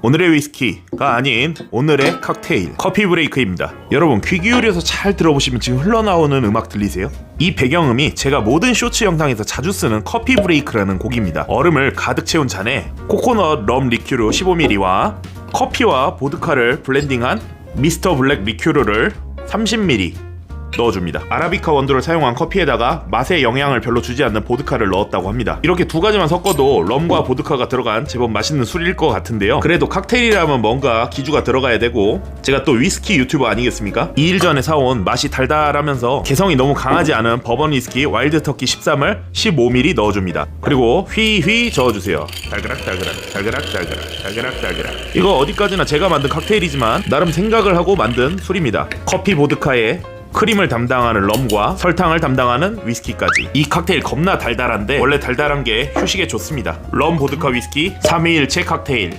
오늘의 위스키가 아닌 오늘의 칵테일 커피 브레이크입니다. 여러분 귀 기울여서 잘 들어보시면 지금 흘러나오는 음악 들리세요? 이 배경음이 제가 모든 쇼츠 영상에서 자주 쓰는 커피 브레이크라는 곡입니다. 얼음을 가득 채운 잔에 코코넛 럼 리큐르 15ml와 커피와 보드카를 블렌딩한 미스터 블랙 리큐르를 30ml 넣어줍니다. 아라비카 원두를 사용한 커피에다가 맛에 영향을 별로 주지 않는 보드카를 넣었다고 합니다. 이렇게 두 가지만 섞어도 럼과 보드카가 들어간 제법 맛있는 술일 것 같은데요. 그래도 칵테일이라면 뭔가 기주가 들어가야 되고 제가 또 위스키 유튜버 아니겠습니까? 2일 전에 사온 맛이 달달하면서 개성이 너무 강하지 않은 버번 위스키 와일드 터키 13을 15ml 넣어줍니다. 그리고 휘휘 저어주세요. 달그락 달그락 달그락 달그락 달그락 달그락 이거 어디까지나 제가 만든 칵테일이지만 나름 생각을 하고 만든 술입니다. 커피 보드카에 크림을 담당하는 럼과 설탕을 담당하는 위스키까지. 이 칵테일 겁나 달달한데 원래 달달한 게 휴식에 좋습니다. 럼 보드카 위스키 3일체 칵테일